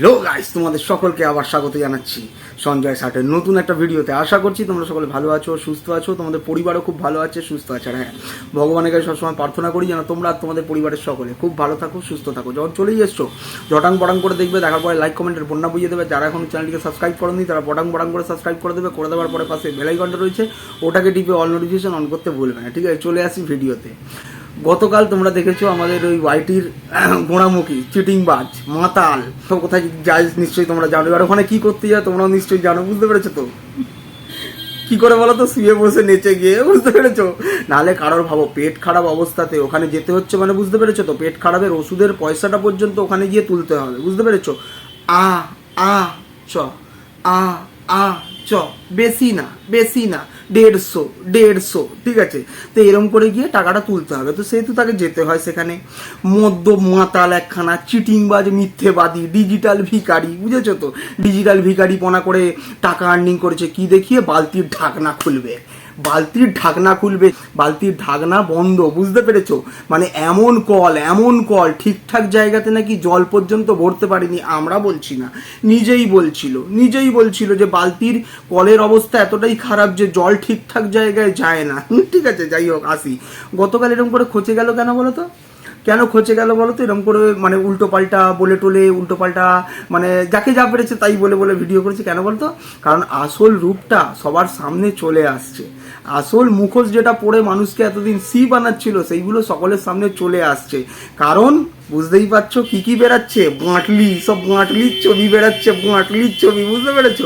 Hello guys, তোমাদের সকলকে আবার স্বাগত জানাচ্ছি সঞ্জয় ষাটের নতুন একটা ভিডিওতে। আশা করছি তোমরা সকলে ভালো আছো, সুস্থ আছো, তোমাদের পরিবারও খুব ভালো আছে, সুস্থ আছে। হ্যাঁ ভগবানের কাছে সবসময় প্রার্থনা করি যেন তোমরা তোমাদের পরিবারের সকলে খুব ভালো থাকো, সুস্থ থাকো। যখন চলেই এসছো, জটাং বটাং করে দেখবে, দেখার পরে লাইক কমেন্টের বন্যা বুঝিয়ে দেবে। যারা এখন চ্যানেলটিকে সাবস্ক্রাইব করেনি, তারা বটাং বটাং করে সাবস্ক্রাইব করে দেবে। করে দেওয়ার পরে পাশে বেলাইকনটা রয়েছে, ওটাকে টিপে অল নোটিফিকেশন অন করতে ভুলবে না। ঠিক আছে, চলে আসি ভিডিওতে গতকাল তোমরা দেখেছ আমাদের ওই ওয়াইটির গোড়ামুখী, চিটিংবাজ, মাতাল, সব কোথায় যায় নিশ্চয়ই তোমরা জানো। আর ওখানে কি করতে যায় তোমরাও নিশ্চয়ই জানো, বুঝতে পেরেছ তো? কি করে বলো তো, শুয়ে বসে, নেচে গিয়ে, বুঝতে পেরেছ? নাহলে কারোর ভাবো, পেট খারাপ অবস্থাতে, ওখানে যেতে হচ্ছে মানে বুঝতে পেরেছ তো? পেট খারাপের ওষুধের পয়সাটা পর্যন্ত ওখানে গিয়ে তুলতে হবে, বুঝতে পেরেছ? আ আ, চ, আ আ, চ, বেশি না বেশি না। দেড়শো দেড়শো, ঠিক আছে? তো এরম করে গিয়ে টাকাটা তুলতে হবে। তো সেহেতু তাকে যেতে হয় সেখানে। মদ্য, মাতাল একখানা, চিটিংবাজ, মিথ্যেবাদী ডিজিটাল ভিকারি বুঝেছ তো? ডিজিটাল ভিকারি পনা করে টাকা আর্নিং করেছে। কি দেখিয়ে বালতির ঢাকনা খুলবে? বালতির ঢাকনা খুলবে, বালতির ঢাকনা বন্ধ, বুঝতে পেরেছ? মানে এমন কল এমন কল, ঠিকঠাক জায়গাতে নাকি জল পর্যন্ত ভরতে পারেনি, আমরা বলছি না। নিজেই বলছিল নিজেই বলছিল যে বালতির কলের অবস্থা এতটাই খারাপ যে জল ঠিকঠাক জায়গায় যায় না। ঠিক আছে, যাই হোক, আসি। গতকাল এরকম করে খচে গেল কেন বলো তো? কেন খচে গেল বলো তো? এরকম করে মানে উল্টো পাল্টা বলে টোলে, উল্টো পাল্টা মানে যাকে যা পেরেছে তাই বলে বলে ভিডিও করেছে কেন বলতো কারণ আসল রূপটা সবার সামনে চলে আসছে। আসল মুখোশ যেটা পড়ে মানুষকে এতদিন সি বানাচ্ছিল সেইগুলো সকলের সামনে চলে আসছে। কারণ, বুঝতেই পারছ কি কি বেরাচ্ছে বাঁটলি, সব বাঁটলির ছবি বেরাচ্ছে বাঁটলির ছবি, বুঝতে পেরেছ?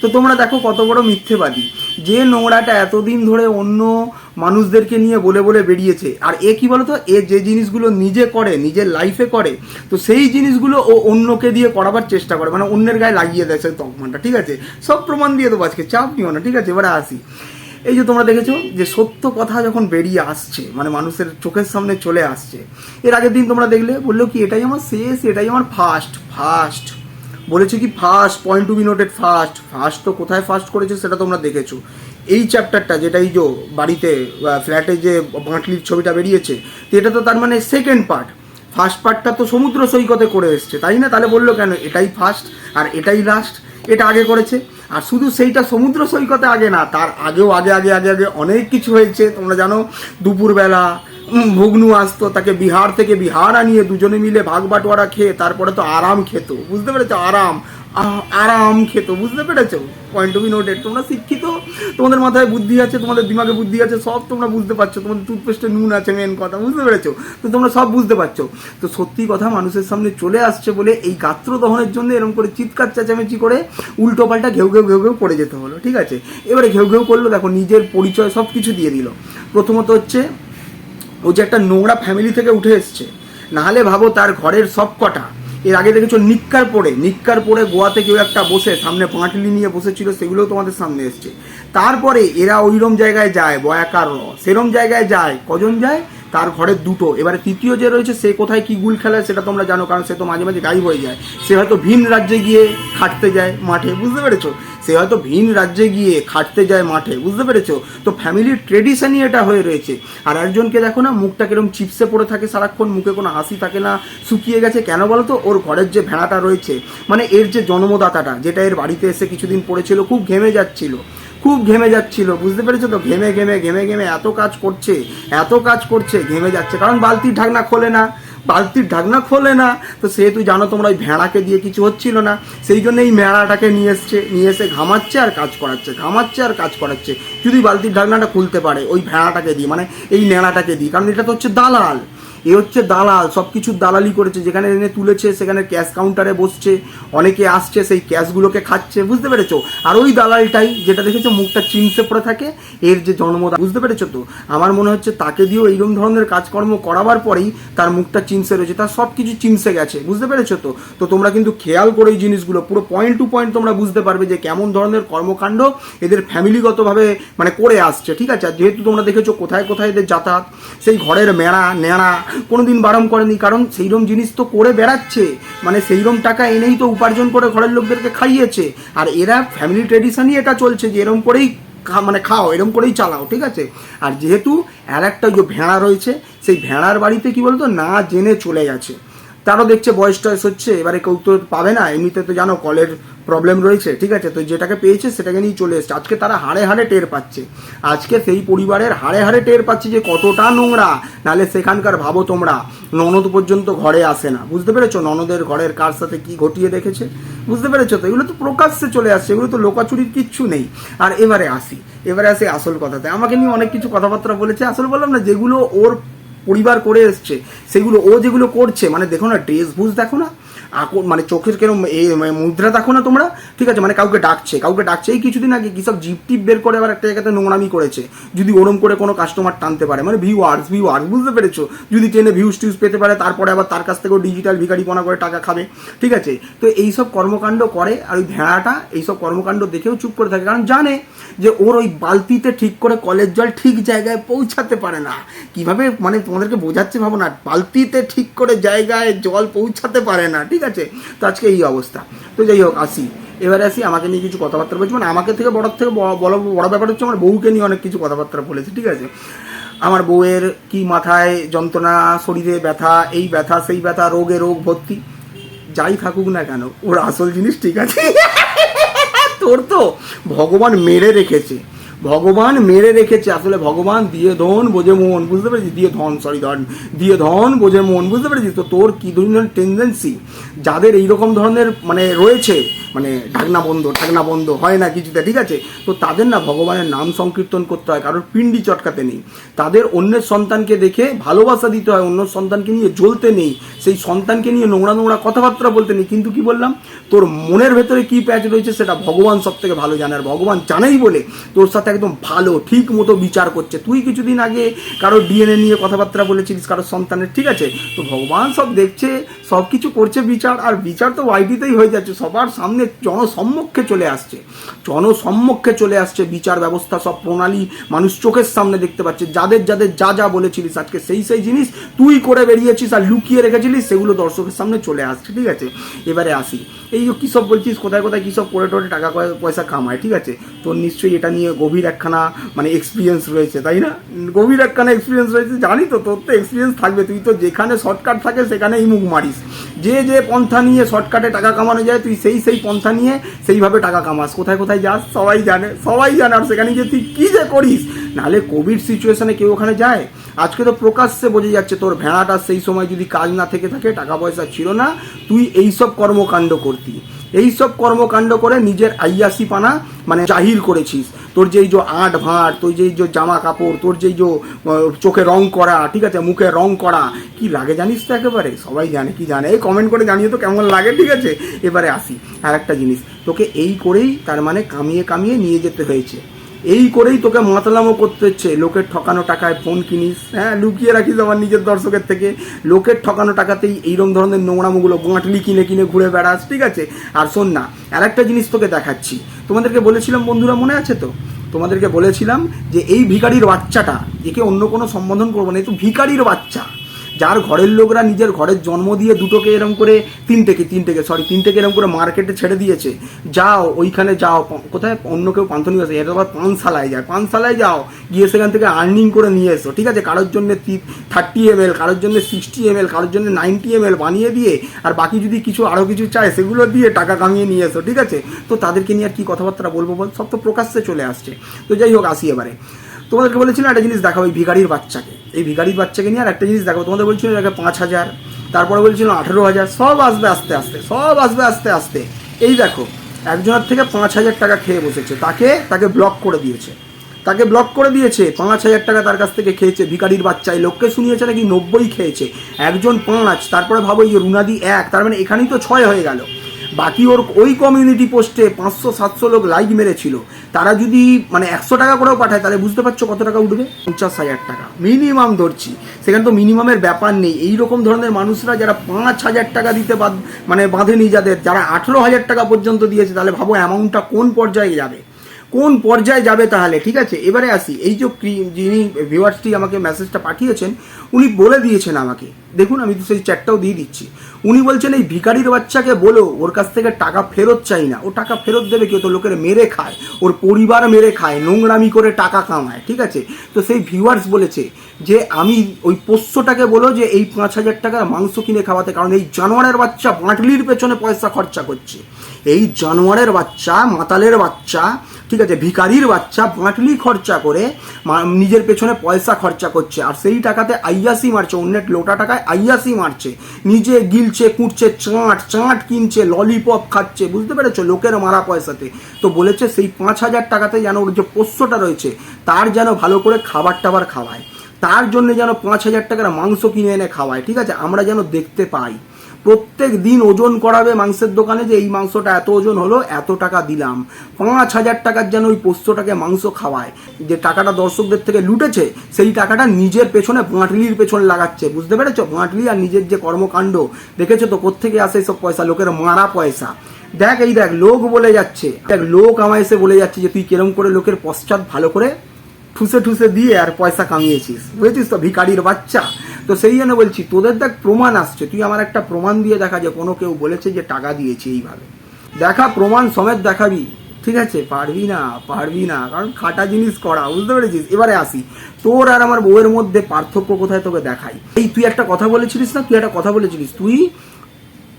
তো তোমরা দেখো কত বড় মিথ্যেবাদী। যে নোংরাটা এতদিন ধরে অন্য মানুষদেরকে নিয়ে বলে বলে বেরিয়েছে, আর এ কি বলতো? এ যে জিনিসগুলো নিজে করে, নিজের লাইফে করে, তো সেই জিনিসগুলো ও অন্যকে দিয়ে করাবার চেষ্টা করে মানে অন্যের গায়ে লাগিয়ে দেয় সেই তকমানটা ঠিক আছে? সব প্রমাণ দিয়ে দেবো আজকে, চাপ নিও না, ঠিক আছে? এবারে আসি। এই যে তোমরা দেখেছ যে সত্য কথা যখন বেরিয়ে আসছে মানে মানুষের চোখের সামনে চলে আসছে, এর আগের দিন তোমরা দেখলে বলল কি, এটাই আমার শেষ, এটাই আমার ফার্স্ট ফার্স্ট বলেছে কি first point to be noted first first তো কোথায় ফার্স্ট করেছে সেটা তোমরা দেখেছ? এই চ্যাপ্টারটা যেটা এই যে বাড়িতে ফ্ল্যাটে যে বাঁটলির ছবিটা বেরিয়েছে, তো এটা তো তার মানে সেকেন্ড পার্ট ফার্স্ট পার্টটা তো সমুদ্র সৈকতে করে এসছে, তাই না? তাহলে বলল কেন, এটাই ফার্স্ট আর এটাই লাস্ট এটা আগে করেছে। আর শুধু সেইটা সমুদ্র সৈকতে আগে না, তার আগেও আগে আগে আগে আগে অনেক কিছু হয়েছে। তোমরা জানো, দুপুরবেলা ভগ্নু আসতো, তাকে বিহার থেকে বিহার আনিয়ে দুজনে মিলে ভাগ বাটোয়ারা খেয়ে, তারপরে তো আরাম খেত। বুঝতে পেরেছ? আরাম। আরাম খেত, বুঝতে পেরেছ? পয়েন্ট টু বি নোটেড তোমরা শিক্ষিত, তোমাদের মাথায় বুদ্ধি আছে, তোমাদের দিমাগে বুদ্ধি আছে, সব তোমরা বুঝতে পারছ। তোমাদের টুথপেস্টে নুন আছে মেন কথা, বুঝতে পেরেছ? তো তোমরা সব বুঝতে পারছ। তো সত্যি কথা মানুষের সামনে চলে আসছে বলে এই গাত্র দহনের জন্য এরকম করে চিৎকার, চেঁচামেচি করে উল্টো পাল্টা ঘেউ ঘেউ ঘেউ ঘেউ পড়ে যেতে হলো, ঠিক আছে? এবারে ঘেউ ঘেউ করল, দেখো, নিজের পরিচয় সব কিছু দিয়ে দিল। প্রথমত হচ্ছে, ও যে একটা নোংরা ফ্যামিলি থেকে উঠে এসছে নাহলে ভাবো তার ঘরের সব কটা এর আগে দেখেছ নিক্কার পরে নিক্কার পরে গোয়াতে কেউ একটা বসে, সামনে পাঁটলি নিয়ে বসেছিল, সেগুলোও তোমাদের সামনে এসছে। তারপরে এরা ওইরম জায়গায় যায়, বয়াকার র সেরম জায়গায় যায়, কজন যায়? তার ঘরে দুটো। এবারে তৃতীয় যে রয়েছে, সে কোথায় কি গুল খেলায় সেটা তোমরা জানো, কারণ সে তো মাঝে মাঝে গাইব হয়ে যায়। সে হয়তো ভিন রাজ্যে গিয়ে খাটতে যায় মাঠে, বুঝতে পেরেছ? সে হয়তো ভিন রাজ্যে গিয়ে খাটতে যায় মাঠে, বুঝতে পেরেছ? তো ফ্যামিলির ট্রেডিশনই এটা হয়ে রয়েছে। আর একজনকে দেখো না, মুখটা কিরম চিপসে পড়ে থাকে সারাক্ষণ, মুখে কোনো হাসি থাকে না, শুকিয়ে গেছে। কেন বলো তো ওর ঘরের যে ভেড়াটা রয়েছে মানে এর যে জন্মদাতাটা, যেটা এর বাড়িতে এসে কিছুদিন পড়েছিল, খুব ঘেমে যাচ্ছিল। খুব ঘেমে যাচ্ছিল, বুঝতে পেরেছ তো? ঘেমে ঘেমে ঘেমে ঘেমে এত কাজ করছে, এত কাজ করছে, ঘেমে যাচ্ছে। কারণ বালতির ঢাকনা খোলে না। বালতির ঢাকনা খোলে না। তো সেহেতু জানো তোমরা ওই ভেড়াকে দিয়ে কিছু হচ্ছিল না। সেই জন্য এই মেড়াটাকে নিয়ে এসছে, নিয়ে এসে ঘামাচ্ছে আর কাজ করাচ্ছে, ঘামাচ্ছে আর কাজ করাচ্ছে। যদি বালতির ঢাকনাটা খুলতে পারে, ওই ভেড়াটাকে দিই মানে এই নেড়াটাকে দিই কারণ এটা তো হচ্ছে দালাল। এ হচ্ছে দালাল সব কিছুর দালালি করেছে, যেখানে এনে তুলেছে, সেখানে ক্যাশ কাউন্টারে বসছে, অনেকে আসছে, সেই ক্যাশগুলোকে খাচ্ছে, বুঝতে পেরেছ? আর ওই দালালটাই, যেটা দেখেছ, মুখটা চিনসে পড়ে থাকে, এর যে জন্মদা বুঝতে পেরেছ তো? আমার মনে হচ্ছে তাকে দিয়েও এইরকম ধরনের কাজকর্ম করাবার পরেই তার মুখটা চিনসে রয়েছে, তার সব কিছু চিনসে গেছে, বুঝতে পেরেছ তো? তো তোমরা কিন্তু খেয়াল করে এই জিনিসগুলো, পুরো পয়েন্ট টু পয়েন্ট তোমরা বুঝতে পারবে যে কেমন ধরনের কর্মকাণ্ড এদের ফ্যামিলিগতভাবে মানে করে আসছে, ঠিক আছে? যেহেতু তোমরা দেখেছ কোথায় কোথায় এদের যাতায়াত, সেই ঘরের মেড়া নেড়া কোনোদিন বারণ করেনি, কারণ সেইরকম জিনিস তো করে বেড়াচ্ছে। মানে সেইরকম টাকা এনেই তো উপার্জন করে ঘরের লোকদেরকে খাইয়েছে। আর এরা ফ্যামিলি ট্রেডিশনই এটা চলছে যে এরম করেই মানে খাও, এরম করেই চালাও, ঠিক আছে? আর যেহেতু আর একটা যে ভেড়া রয়েছে, সেই ভেড়ার বাড়িতে কি বলতো, না জেনে চলে গেছে। তারও দেখছে বয়স টয়স হচ্ছে, এবারে কেউ তো পাবে না, এমনিতে তো জানো, কলের প্রবলেম রয়েছে, ঠিক আছে? তো যেটাকে পেয়েছে সেটাকে নিয়ে চলে এসছে। আজকে তারা হাড়ে হাড়ে টের পাচ্ছে। আজকে সেই পরিবারের হাড়ে হাড়ে টের পাচ্ছে যে কতটা নোংরা। নালে সেখানকার ভাবো তোমরা, ননদ পর্যন্ত ঘরে আসে না। বুঝতে পেরেছ? ননদের ঘরের কার সাথে কি ঘটিয়ে রেখেছে বুঝতে পেরেছ তো? এগুলো তো প্রকাশ্যে চলে আসছে, এগুলো তো লোকাচুরির কিচ্ছু নেই। আর এবারে আসি এবারে আসি আসল কথাতে। আমাকে নিয়ে অনেক কিছু কথাবার্তা বলেছে। আসল বললাম না, যেগুলো ওর পরিবার করে এসছে, সেগুলো ও যেগুলো করছে মানে দেখো না ড্রেস বুঝ দেখো না। আকো মানে চোখের এই মানে মুদ্রা দেখো না তোমরা? ঠিক আছে মানে কাউকে ডাকছে কাউকে ডাকছে। এই কিছুদিন আগে কি সব জিপ টিপ বের করে আবার একটা জায়গাতে নোংরামি করেছে। যদি ওরম করে কোনো কাস্টমার টানতে পারে। মানে ভিউয়ার্স ভিউয়ার্স বুঝতে পেরেছ? যদি ট্রেনে ভিউজ টিউজ পেতে পারে, তারপরে আবার তার কাছ থেকেও ডিজিটাল ভিকারিপনা করে টাকা খাবে। ঠিক আছে? তো এইসব কর্মকাণ্ড করে আর ওই ভেড়াটা এইসব কর্মকাণ্ড দেখেও চুপ করে থাকে। কারণ জানে যে ওর ওই বালতিতে ঠিক করে কলের জল ঠিক জায়গায় পৌঁছাতে পারে না। কীভাবে মানে তোমাদেরকে বোঝাচ্ছে ভাবো না বালতিতে ঠিক করে জায়গায় জল পৌঁছাতে পারে না। ঠিক আছে? তো আজকে এই অবস্থা। তো যাই হোক, আসি। এবারে আসি, আমাকে নিয়ে কিছু কথাবার্তা বলছি। মানে আমাকে থেকে বড় থেকে বড় বড় ব্যাপার হচ্ছে আমার বউকে নিয়ে অনেক কিছু কথাবার্তা বলেছে, ঠিক আছে? আমার বউয়ের কি মাথায় যন্ত্রণা, শরীরে ব্যথা, এই ব্যথা, সেই ব্যথা, রোগে রোগ, ভর্তি, যাই থাকুক না কেন, ওর আসল জিনিস ঠিক আছে। তোর তো ভগবান মেরে রেখেছে। ভগবান মেরে রেখেছে, আসলে ভগবান দিয়ে ধন বোঝে মন, বুঝতে পেরেছিস? দিয়ে ধন সরি ধন। দিয়ে ধন বোঝে মন, বুঝতে পেরেছিস? তো তোর কি ধরনের টেন্ডেন্সি যাদের এইরকম ধরনের মানে রয়েছে মানে ঢাকনা বন্ধ ঢাকনা বন্ধ হয় না কিছুতে, ঠিক আছে? তো তাদের না ভগবানের নাম সংকীর্তন করতে হয়, কারোর পিণ্ডি চটকাতে নেই। তাদের অন্যের সন্তানকে দেখে ভালোবাসা দিতে হয় অন্য সন্তানকে নিয়ে জ্বলতে নেই। সেই সন্তানকে নিয়ে নোংরা নোংরা কথাবার্তা বলতে নেই। কিন্তু কি বললাম? তোর মনের ভেতরে কি প্যাচ রয়েছে সেটা ভগবান সব থেকে ভালো জানে, আর ভগবান জানেই বলে তোর সাথে একদম ভালো, ঠিক মতো বিচার করছে। তুই কিছুদিন আগে কারোর ডিএনএ নিয়ে কথাবার্তা বলেছিলিস, কারোর সন্তানের, ঠিক আছে? তো ভগবান সব দেখছে, সব কিছু করছে বিচার, আর বিচার তো ওয়াইটিতেই হয়ে যাচ্ছে। সবার সামনে জনসম্মুখে চলে আসছে। জনসম্মুখে চলে আসছে বিচার ব্যবস্থা, সব প্রণালী মানুষ চোখের সামনে দেখতে পাচ্ছে। যাদের যাদের যা যা বলেছিলিস আজকে, সেই সেই জিনিস তুই করে বেরিয়েছিস আর লুকিয়ে রেখেছিলিস, সেগুলো দর্শকের সামনে চলে আসছে, ঠিক আছে? এবারে আসি। এই কী সব বলছিস, কোথায় কোথায় কী সব করে টোরে টাকা পয়- পয়সা কামায়, ঠিক আছে? তোর নিশ্চয়ই এটা নিয়ে গভীর একখানা মানে এক্সপিরিয়েন্স রয়েছে, তাই না? গভীর একখানা এক্সপিরিয়েন্স রয়েছে, জানি তো, তোর তো এক্সপিরিয়েন্স থাকবে, তুই তো যেখানে শর্টকাট থাকে সেখানেই মুখ মারিস। যে যে পন্থা নিয়ে শর্টকাটে টাকা কামানো যায়, তুই সেই সেই পন্থা নিয়ে সেইভাবে টাকা কামাস। কোথায় কোথায় যাস? সবাই জানে সবাই জানে, আর সেখানে গিয়ে তুই কী যে করিস? নাহলে কোভিড সিচুয়েশনে কেউ ওখানে যায়? আজকে তো প্রকাশ্যে বোঝা যাচ্ছে তোর ভেড়াটা সেই সময় যদি কাজ না থেকে থাকে, টাকা পয়সা ছিল না, তুই এইসব কর্মকাণ্ড করতি। এইসব কর্মকাণ্ড করে নিজের আইয়াসি পানা মানে জাহির করেছিস। তোর যেই যে আট ভাঁট তোর যেই যে জামা কাপড়, তোর যেই যে চোখে রং করা, ঠিক আছে, মুখে রং করা, কি লাগে জানিস তো একেবারে? সবাই জানে, কি জানে? এই কমেন্ট করে জানিয়ে তো কেমন লাগে, ঠিক আছে? এবারে আসি। আর একটা জিনিস, তোকে এই করেই তার মানে কামিয়ে কামিয়ে নিয়ে যেতে হয়েছে। এই করেই তোকে মাতলামো করতে হচ্ছে। লোকের ঠকানো টাকায় ফোন কিনিস। হ্যাঁ লুকিয়ে রাখিস আমার নিজের দর্শকের থেকে। লোকের ঠকানো টাকাতেই এইরকম ধরনের নোংরামোগুলো বাঁটলি, কিনে কিনে ঘুরে বেড়াস, ঠিক আছে? আর শোন না আর একটা জিনিস তোকে দেখাচ্ছি। তোমাদেরকে বলেছিলাম, বন্ধুরা, মনে আছে তো? তোমাদেরকে বলেছিলাম যে এই ভিখারির বাচ্চাটা, একে অন্য কোনো সম্বোধন করব না, এ তো ভিখারির বাচ্চা। যার ঘরের লোকরা নিজের ঘরের জন্ম দিয়ে দুটোকে এরম করে তিনটেকে তিনটেকে সরি তিনটেকে এরম করে মার্কেটে ছেড়ে দিয়েছে। যাও, ওইখানে যাও কোথায়? অন্য কেউ পান্থনি আছে এটা আবার পানশালায় যায়। পানশালায় যাও, গিয়ে সেখান থেকে আর্নিং করে নিয়ে এসো, ঠিক আছে? কারোর জন্য থার্টি এম এল কারোর জন্য সিক্সটি এম এল কারোর জন্য নাইনটি এম এল বানিয়ে দিয়ে, আর বাকি যদি কিছু আরও কিছু চায়, সেগুলো দিয়ে টাকা কামিয়ে নিয়ে এসো, ঠিক আছে? তো তাদেরকে নিয়ে আর কি কথাবার্তা বলব বল? সব তো প্রকাশ্যে চলে আসছে। তো যাই হোক, আসি এবারে। তোমাদেরকে বলেছিলাম একটা জিনিস দেখাবো এই ভিখারির বাচ্চাকে। এই ভিখারির বাচ্চাকে নিয়ে আর একটা জিনিস দেখাবো তোমাদের বলছিল এটাকে পাঁচ হাজার, তারপরে বলছিল আঠেরো হাজার, সব আসবে আস্তে আস্তে, সব আসবে আস্তে আস্তে। এই দেখো, একজনের থেকে পাঁচ হাজার টাকা খেয়ে বসেছে, তাকে তাকে ব্লক করে দিয়েছে। তাকে ব্লক করে দিয়েছে, পাঁচ হাজার টাকা তার কাছ থেকে খেয়েছে, ভিখারির বাচ্চায় লোককে শুনিয়েছে নাকি নব্বই খেয়েছে। একজন পাঁচ, তারপরে ভাবো এই যে রুনাদি এক, তার মানে এখানেই তো ছয় হয়ে গেল। বাকি ওর ওই কমিউনিটি পোস্টে পাঁচশো, সাতশো লোক লাইক মেরেছিল। তারা যদি মানে একশো টাকা করেও পাঠায়, তাহলে বুঝতে পারছ কত টাকা উঠবে? পঞ্চাশ হাজার টাকা। মিনিমাম ধরছি। সেখানে তো মিনিমামের ব্যাপার নেই। এই রকম ধরনের মানুষরা যারা পাঁচ হাজার টাকা দিতে বাদ মানে বাঁধেনি যাদের, যারা আঠেরো হাজার টাকা পর্যন্ত দিয়েছে, তাহলে ভাবো অ্যামাউন্টটা কোন পর্যায়ে যাবে? কোন পর্যায়ে যাবে তাহলে? ঠিক আছে? এবারে আসি। এই যে যিনি ভিউয়ার্সটি আমাকে মেসেজটা পাঠিয়েছেন, উনি বলে দিয়েছেন আমাকে। দেখুন, আমি তো সেই চ্যাটটাও দিয়ে দিচ্ছি। উনি বলছেন, এই ভিখারির বাচ্চাকে বলো, ওর কাছ থেকে টাকা ফেরত চাই না। ও টাকা ফেরত দেবে কেউ তো লোকের মেরে খায়। ওর পরিবার মেরে খায়, নোংরামি করে টাকা কামায়, ঠিক আছে? তো সেই ভিউয়ার্স বলেছে যে, আমি ওই পোষ্যটাকে বলো যে, এই পাঁচ হাজার টাকার মাংস কিনে খাওয়াতে, কারণ এই জানোয়ারের বাচ্চা বাঁটলির পেছনে পয়সা খরচা করছে। এই জানোয়ারের বাচ্চা, মাতালের বাচ্চা, ঠিক আছে, ভিখারির বাচ্চা বাঁটলি খরচা করে নিজের পেছনে পয়সা খরচা করছে। আর সেই টাকাতে আইয়াসি মারছে, অন্যের লোটা টাকায় আইয়াসি মারছে, নিজে গিলছে, কুটছে, চাঁট চাঁট কিনছে, ললিপপ খাচ্ছে, বুঝতে পেরেছ? লোকের মারা পয়সাতে। তো বলেছে সেই পাঁচ হাজার টাকাতে যেন ওর যে পোষ্যটা রয়েছে, তার যেন ভালো করে খাবার টাবার খাওয়ায়। তার জন্য যেন পাঁচ হাজার টাকার মাংস কিনে এনে খাওয়ায়, ঠিক আছে? আমরা যেন দেখতে পাই। প্রত্যেক দিন ওজন করাবে মাংসের দোকানে যে এই মাংসটা এত ওজন হলো, এত টাকা দিলাম। পাঁচ হাজার টাকার যেন ওই পোস্তটাকে মাংস খাওয়ায়। যে টাকাটা দর্শকদের থেকে লুটেছে, সেই টাকাটা নিজের পেছনে বাঁটলির পেছনে লাগাচ্ছে। বুঝতে পেরেছ? বাঁটলি আর নিজের যে কর্মকাণ্ড, দেখেছ তো কোত্থেকে আসে সব পয়সা? লোকের মারা পয়সা। দেখ এই দেখ, লোক বলে যাচ্ছে। দেখ, লোক আমায় এসে বলে যাচ্ছে যে, তুই কেরম করে লোকের পশ্চাৎ ভালো করে ঠুসে ঠুসে দিয়ে আর পয়সা কামিয়েছিস? বুঝেছিস তো? ভিখারির বাচ্চা। তো সেই জন্য বলছি, তোদের দেখ প্রমাণ আসছে। তুই আমার একটা প্রমাণ দিয়ে দেখা যে কোনো কেউ বলেছে যে টাকা দিয়েছে এইভাবে। দেখা প্রমাণ সমেত দেখাবি, ঠিক আছে? পারবি না পারবি না, কারণ খাটা জিনিস করা, বুঝতে পেরেছিস? এবারে আসি। তোর আর আমার বউয়ের মধ্যে পার্থক্য কোথায় তোকে দেখাই? এই তুই একটা কথা বলেছিলিস না? তুই একটা কথা বলেছিলিস? তুই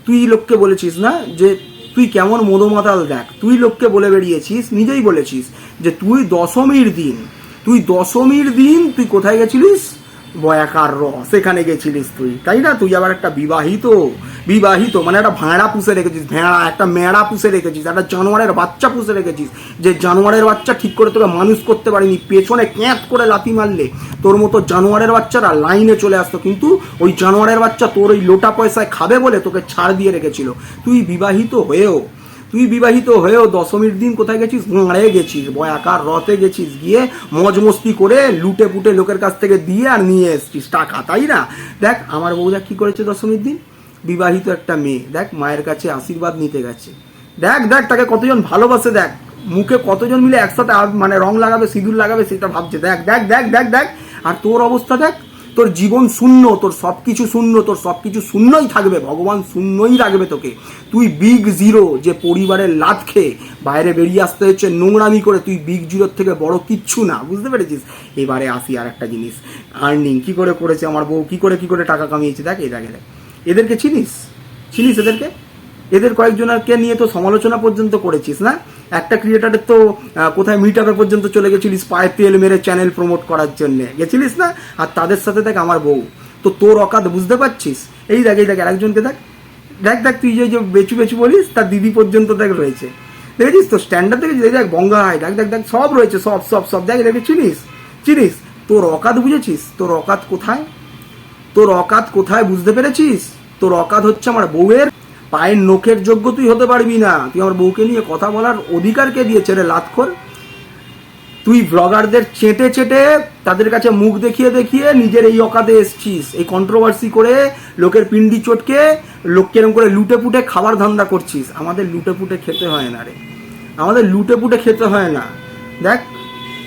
তুই লোককে বলেছিস না যে তুই কেমন মদমাতাল দেখ? তুই লোককে বলে বেরিয়েছিস, নিজেই বলেছিস যে তুই দশমীর দিন, তুই দশমীর দিন তুই কোথায় গেছিলিস? বয়াকার র সেখানে গেছিলিস তুই। তাই না? তুই আবার একটা বিবাহিত বিবাহিত মানে একটা ভাঁড়া পুষে রেখেছিস, ভেড়া, একটা মেড়া পুষে রেখেছিস, একটা জানোয়ারের বাচ্চা পুষে রেখেছিস, যে জানোয়ারের বাচ্চা ঠিক করে তোকে মানুষ করতে পারিনি, পেছনে ক্যাঁত করে লাথি মারলে। তোর মতো জানোয়ারের বাচ্চারা লাইনে চলে আসতো, কিন্তু ওই জানোয়ারের বাচ্চা তোর ওই লোটা পয়সায় খাবে বলে তোকে ছাড় দিয়ে রেখেছিল। তুই বিবাহিত হয়েও তুই বিবাহিত হয়েও দশমীর দিন কোথায় গেছিস? গাঁড়ে গেছিস, বয়াকার রথে গেছিস, গিয়ে মজ মস্তি করে লুটে পুটে লোকের কাছ থেকে দিয়ে আর নিয়ে এসছিস। টাকা, তাই না? দেখ, আমার বউদা কি করেছে দশমীর দিন? বিবাহিত একটা মেয়ে, দেখ, মায়ের কাছে আশীর্বাদ নিতে গেছে। দেখ দেখ, তাকে কতজন ভালোবাসে, দেখ। মুখে কতজন মিলে একসাথে মানে রং লাগাবে, সিঁদুর লাগাবে, সেটা ভাবছে। দেখ দেখ দেখ দেখ দেখ। আর তোর অবস্থা দেখ তোর জীবন শূন্য, তোর সব কিছু শূন্য, তোর সব কিছু শূন্যই থাকবে, ভগবান শূন্যই রাখবে তোকে। তুই বিগ জিরো যে পরিবারের লাত খেয়ে বাইরে বেরিয়ে আসতে হচ্ছে নোংরামি করে, তুই বিগ জিরোর থেকে বড় কিচ্ছু না, বুঝতে পেরেছিস? এবারে আসি আর একটা জিনিস। আর্নিং কি করে করেছে আমার বউ, কি করে কি করে টাকা কামিয়েছে? দেখ, এই দেখে দেখ। এদেরকে চিনিস? চিনিস এদেরকে? এদের কয়েকজনকে নিয়ে তো সমালোচনা পর্যন্ত করেছিস, না? একটা ক্রিয়েটারের তো কোথায় মিট আপে পর্যন্ত চলে গেছিলিস পায়ে তেল মেরে চ্যানেল প্রমোট করার জন্য। গেছিলিস না? আর তাদের সাথে দেখ আমার বউ। তো তোর অকাত বুঝতে পারছিস? এই দেখ এই দেখ, আরেকজনকে দেখ। দেখ দেখ, তুই যে বেচু বেচু বলিস, তার দিদি পর্যন্ত দেখ রয়েছে। দেখেছিস তো? স্ট্যান্ডার্ড দেখেছিস? দেখ বঙ্গায় দেখ দেখ দেখ, সব রয়েছে, সব সব সব। দেখ দেখে, চিনিস? চিনিস? তোর অকাত বুঝেছিস? তোর অকাত কোথায়? তোর অকাত কোথায় বুঝতে পেরেছিস? তোর অকাত হচ্ছে আমার বউয়ের পায়ের নোখের যোগ্য তুই হতে পারবি না। তুই আমার বউকে নিয়ে কথা বলার অধিকার কে দিয়েছে রে লাতখোর? তুই ব্লগারদের চেটে চেটে তাদের কাছে মুখ দেখিয়ে দেখিয়ে নিজের এই অকাতে এসছিস। এই কন্ট্রোভার্সি করে লোকের পিন্ডি চটকে লোককে এরকম করে লুটে পুটে খাবার ধান্দা করছিস। আমাদের লুটে পুটে খেতে হয় না রে। আমাদের লুটে পুটে খেতে হয় না। দেখ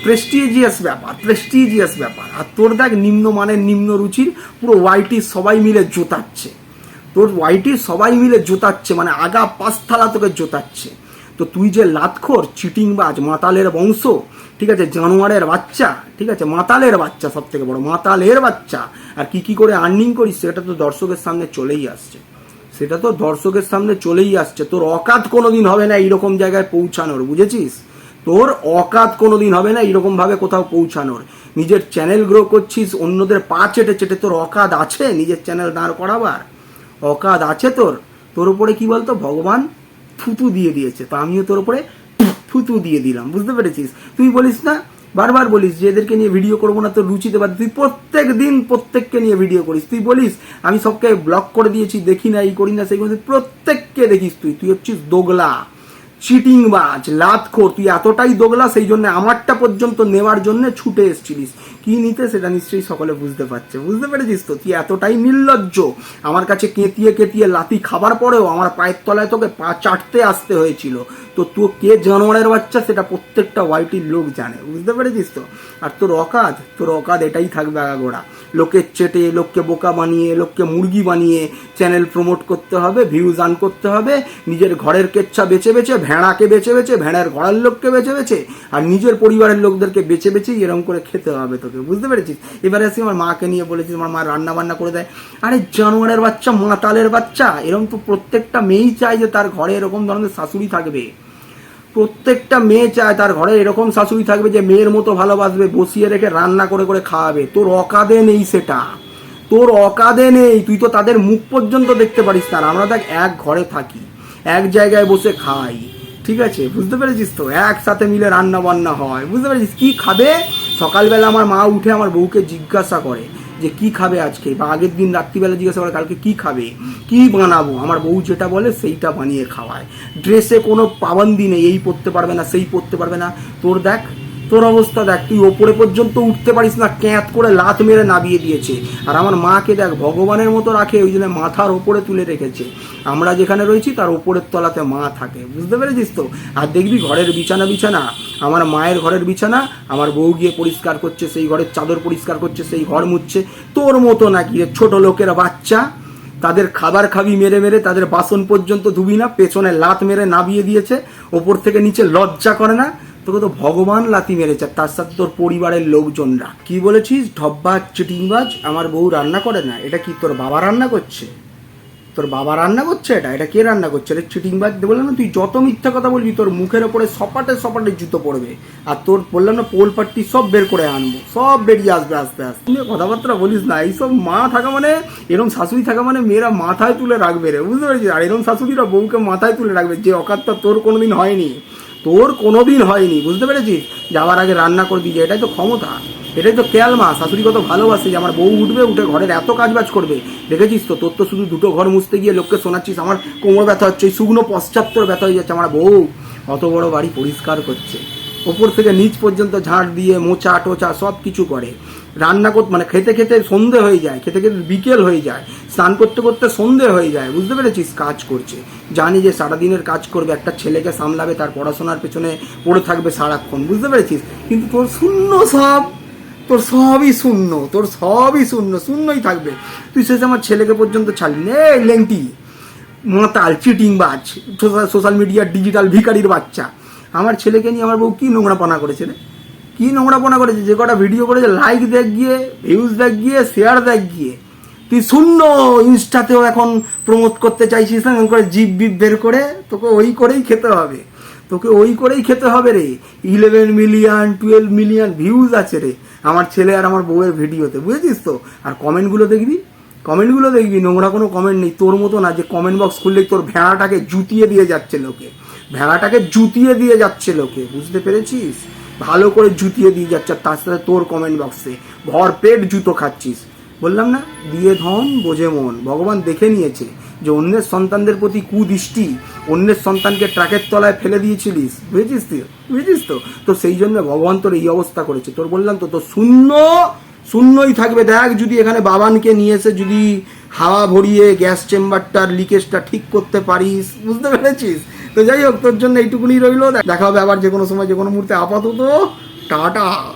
প্রেস্টিজিয়াস ব্যাপার প্রেস্টিজিয়াস ব্যাপার। আর তোর দেখ নিম্ন মানের নিম্ন রুচির পুরো ওয়াইটি সবাই মিলে জোতাচ্ছে। তোর ওয়াইটি সবাই মিলে জোতাচ্ছে মানে আগা পাঁচথালা তোকে জোতাচ্ছে। তো তুই যে লাতখোর, চিটিংবাজ, মাতালের বংশ, ঠিক আছে, জানোয়ারের বাচ্চা, ঠিক আছে, মাতালের বাচ্চা সব থেকে বড়, মাতালের বাচ্চা। আর কি কি করে আর্নিং করিস, সেটা তো দর্শকের সামনে চলেই আসছে। সেটা তো দর্শকের সামনে চলেই আসছে। তোর অকাত কোনোদিন হবে না এইরকম জায়গায় পৌঁছানোর, বুঝেছিস? তোর অকাত কোনোদিন হবে না এইরকম ভাবে কোথাও পৌঁছানোর। নিজের চ্যানেল গ্রো করছিস, অন্যদের পা চেটে চেটে তোর অকাত আছে, নিজের চ্যানেল দাঁড় করাবার। অকাত আছে তোর? তোর উপরে কি বলতো? ভগবান থুতু দিয়ে দিয়েছে। তো আমিও তোর উপরে থুতু দিয়ে দিলাম। বুঝতে পেরেছিস? তুই বলিস না, বারবার বলিস যে এদেরকে নিয়ে ভিডিও করব না, তোর রুচিতে পার তুই প্রত্যেক দিন প্রত্যেককে নিয়ে ভিডিও করিস। তুই বলিস, আমি সবকে ব্লক করে দিয়েছি, দেখি না, এই করি না, সেই করি। প্রত্যেককে দেখিস তুই। তুই হচ্ছিস দোগলা। চিটিং বাজ লাতখোর তুই এতটাই দোগলা, সেই জন্য আমারটা পর্যন্ত নেওয়ার জন্য ছুটে এসেছিলিস। কি নিতে সেটা নিশ্চয়ই সকলে বুঝতে পারছে। বুঝতে পেরেছিস তো? তুই এতটাই নির্লজ্জ। আমার কাছে কেতিয়ে কেতিয়ে লাতি খাবার পরেও আমার পায়ের তলায় তোকে পা চাটতে আসতে হয়েছিল। তো তোর কে জানোয়ারের বাচ্চা সেটা প্রত্যেকটা ওয়াইটির লোক জানে। বুঝতে পেরেছিস তো? আর তোর অকাজ তোর অকাজ এটাই থাকবে আগাগোড়া। লোকের চেটে, লোককে বোকা বানিয়ে, লোককে মুরগি বানিয়ে চ্যানেল প্রমোট করতে হবে ভিউজ আন করতে হবে, নিজের ঘরের কেচ্ছা বেছে বেছে, ভেড়াকে বেছে বেছে, ভেড়ার ঘরের লোককে বেছে বেছে, আর নিজের পরিবারের লোকদেরকে বেছে বেছে এরকম করে খেতে হবে তোকে, বুঝতে পেরেছিস? এবারে আসি আমার মাকে নিয়ে বলেছিস, আমার মা রান্না বান্না করে দেয়। আরে জানোয়ারের বাচ্চা মাতালের বাচ্চা এরকম তো প্রত্যেকটা মেয়েই চায় যে তার ঘরে এরকম ধরনের শাশুড়ি থাকবে। প্রত্যেকটা মেয়ে চায় তার ঘরে এরকম শাশুড়ি থাকবে যে মেয়ের মতো ভালোবাসবে, বসিয়ে রেখে রান্না করে করে খাওয়াবে। তোর অকাদে নেই সেটা। তোর অকাদে নেই। তুই তো তাদের মুখ পর্যন্ত দেখতে পারিস আর আমরা দেখ এক ঘরে থাকি, এক জায়গায় বসে খাই। ঠিক আছে? বুঝতে পেরেছিস তো? একসাথে মিলে রান্না বান্না হয়। বুঝতে পেরেছিস? কি খাবে? সকালবেলা আমার মা উঠে আমার বউকে জিজ্ঞাসা করে যে কি খাবে আজকে? বা আগের দিন রাত্রিবেলা জিজ্ঞাসা করে কালকে কি খাবে? কি বানাবো? আমার বউ যেটা বলে সেইটা বানিয়ে খাওয়ায়। ড্রেসে কোনো পাবন্দি নেই, এই পরতে পারবে না, সেই পরতে পারবে না। তোর দেখ তোর অবস্থা দেখ, তুই ওপরে পর্যন্ত উঠতে পারিস না, ক্যাঁত করে লাত মেরে নাবিয়ে দিয়েছে। আর আমার মাকে দেখ, ভগবানের মতো রাখে, ওই জন্য মাথার ওপরে তুলে রেখেছে। আমরা যেখানে রয়েছি, তার ওপরের তলাতে মা থাকে। বুঝতে পেরেছিস তো? আর দেখবি ঘরের বিছানা বিছানা, আমার মায়ের ঘরের বিছানা, আমার বউ গিয়ে পরিষ্কার করছে, সেই ঘরের চাদর পরিষ্কার করছে, সেই ঘর মুছছে। তোর মতো নাকি ছোট লোকের বাচ্চা। তাদের খাবার খাবি মেরে মেরে, তাদের বাসন পর্যন্ত ধুবি না, পেছনে লাত মেরে নাবিয়ে দিয়েছে, ওপর থেকে নিচে লজ্জা করে না। তোকে তো ভগবান লাতি মেরেছে, তার সাথে তোর পরিবারের লোকজনরা। কি বলেছিস? ঢব্বা চিটিংবাজ আমার বউ রান্না করে না, এটা কি তোর বাবা রান্না করছে? তোর বাবা রান্না করছে এটা? এটা কে রান্না করছে? এটা চিটিংবাজ বললাম না, তুই যত মিথ্যা কথা বলবি, তোর মুখের ওপরে সপাটে সপাটে জুতো পড়বে। আর তোর বললাম না, পোল পাট্টি সব বের করে আনব, সব বেরিয়ে আসবে আস্তে আস্তে। কথাবার্তা বলিস না, এইসব মা থাকা মানে এরম শাশুড়ি থাকা মানে মেয়েরা মাথায় তুলে রাখবে রে, বুঝতে পেরেছিস? আর এরম শাশুড়িরা বউকে মাথায় তুলে রাখবে, যে অকাতটা তোর কোনোদিন হয়নি। তোর কোনো দিন হয়নি, বুঝতে পেরেছিস? যাওয়ার আগে রান্না করবি যে, এটাই তো ক্ষমতা। এটাই তো খেয়াল মা, শাশুড়ি কত ভালোবাসে যে, আমার বউ উঠবে, উঠে ঘরের এত কাজবাজ করবে। দেখেছিস তো, তোর তো শুধু দুটো ঘর মুছতে গিয়ে লোককে শোনাচ্ছিস, আমার কোমর ব্যথা হচ্ছে শুকনো পশ্চাত্তর ব্যথা হয়ে যাচ্ছে আমার বউ। অত বড় বাড়ি পরিষ্কার করছে। ওপর থেকে নিচ পর্যন্ত ঝাড় দিয়ে মোচা, টোচা সব কিছু করে। রান্না করতে মানে খেতে খেতে সন্ধে হয়ে যায়, খেতে খেতে বিকেল হয়ে যায়, স্নান করতে করতে সন্ধে হয়ে যায়, বুঝতে পেরেছিস? কাজ করছে। জানি যে সারাদিনের কাজ করবে, একটা ছেলেকে সামলাবে, তার পড়াশোনার পেছনে পড়ে থাকবে সারাক্ষণ, বুঝতে পেরেছিস? কিন্তু তোর শূন্য সব, তোর সবই শূন্য, তোর সবই শূন্য, শূন্যই থাকবে। তুই শেষে আমার ছেলেকে পর্যন্ত ছাড়লি। নে, লেংটি। মাতাল চিটিং বাজ সোশ্যাল মিডিয়ার ডিজিটাল ভিকারির বাচ্চা। আমার ছেলেকে নিয়ে আমার বউ কি নোংরাপনা করেছে রে? কি নোংরাপনা করেছে? যে কটা ভিডিও করেছে লাইক দেখ গিয়ে ভিউজ দেখ গিয়ে শেয়ার দেখ গিয়ে। তুই শূন্য ইনস্টাতেও এখন প্রমোট করতে চাইছিস না করে জিপ বিপ বের করে তোকে ওই করেই খেতে হবে। তোকে ওই করেই খেতে হবে রে। Eleven million twelve million views আছে রে। আমার ছেলে আর আমার বউয়ের ভিডিওতে বুঝেছিস তো? আর কমেন্টগুলো দেখবি? কমেন্টগুলো দেখবি? নোংরা কোনো কমেন্ট নেই। তোর মতো না যে কমেন্ট বক্স খুললেই তোর ভেড়াটাকে জুতিয়ে দিয়ে যাচ্ছে লোকে। ভেড়াটাকে জুতিয়ে দিয়ে যাচ্ছে লোকে বুঝতে পেরেছিস? ভালো করে জুতিয়ে দিয়ে যাচ্ছে তার সাথে তোর কমেন্ট বক্সে ভর পেট জুতো খাচ্ছিস। বললাম না? দিয়ে ধন, বোঝে মন। ভগবান দেখে নিয়েছে যে অন্যের সন্তানদের প্রতি কুদৃষ্টি অন্যের সন্তানকে ট্রাকের তলায় ফেলে দিয়েছিলিস। বুঝেছিস তুই? বুঝেছিস তো? তো সেই জন্য ভগবান তোর এই অবস্থা করেছে। তোর বললাম তো, তোর শূন্য, শূন্যই থাকবে। দেখ যদি এখানে বাবানকে নিয়ে এসে যদি হাওয়া ভরিয়ে গ্যাস চেম্বারটার লিকেজটা ঠিক করতে পারিস। বুঝতে পেরেছিস? তো যাই হোক, তোর জন্য এইটুকুনি রইল। দেখা হবে আবার যে কোনো সময় যে কোনো মুহূর্তে। আপাতত, টাটা।